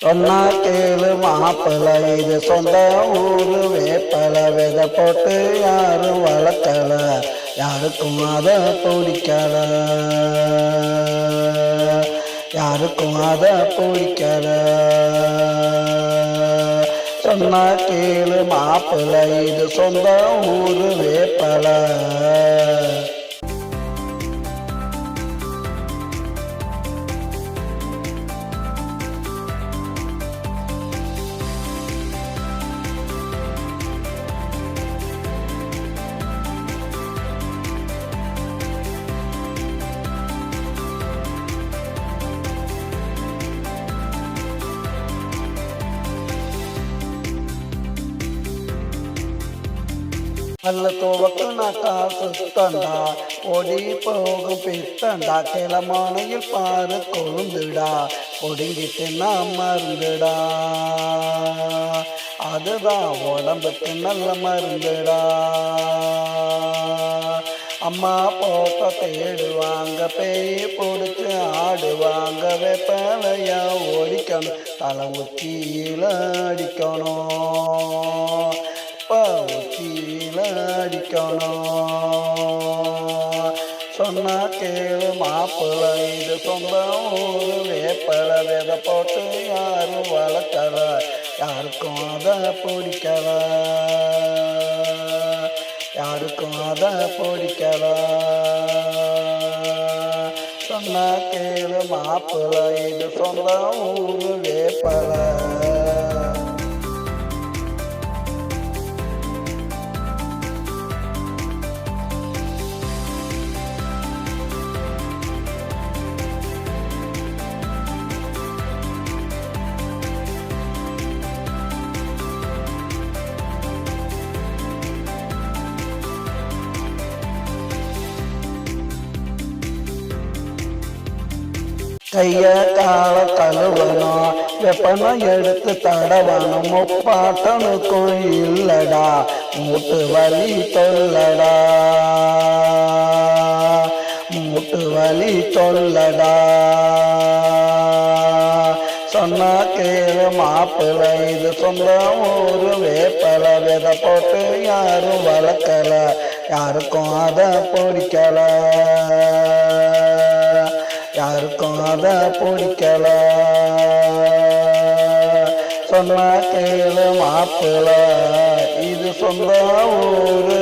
சொன்னா கேளு மாப்பிள்ள இது சொந்த ஊரு வேப்பல விதை போட்டு யாரும் வளர்த்தல யாருக்கும் அதை பிடிக்கல. யாருக்கும் அதை பிடிக்கல. சொன்னா கேளு மாப்பிள்ள இது சொந்த ஊரு வேப்பல நல்ல துவக்குன காசு தந்தா ஒடி போகும் பித்தண்டா கிளமானையில் பாரு கொழுந்துடா ஒடுங்கிட்டு தின்னா மருந்துடா அதுதான் உடம்புக்கு நல்ல மருந்துடா அம்மா போக்க தேடுவாங்க பேய் பிடிச்சு ஆடுவாங்க வெப்பலையா ஓடிக்கணும் தலை உச்சியில் அடிக்கணும் அடிக்கணும் சொன்னா கேளு மாப்பிள்ள இது சொந்த ஊரு. வேப்பல வித போட்டு யாரும் வளர்த்தல யாருக்கும் அதை பிடிக்கல. யாருக்கும் அதை பிடிக்கல. சொன்னா கேளு மாப்பிள்ள இது சொந்த ஊரு வேப்பல. கைய கால கழுவணும் வெப்பனம் எடுத்து தடவணும் முப்பாட்டனுக்கும் இல்லடா மூட்டு வலி தொல்லடா. மூட்டு வலி தொல்லடா. சொன்னா கேளு மாப்பிள்ள இது சொந்த ஊரு வேப்பல. வித போட்டு யாரும் வளர்க்கல. யாருக்கும் அதை பிடிக்கல. யாருக்கும் அதை பிடிக்கல. சொன்ன கேளு மாப்பிள இது சொந்த ஊரு.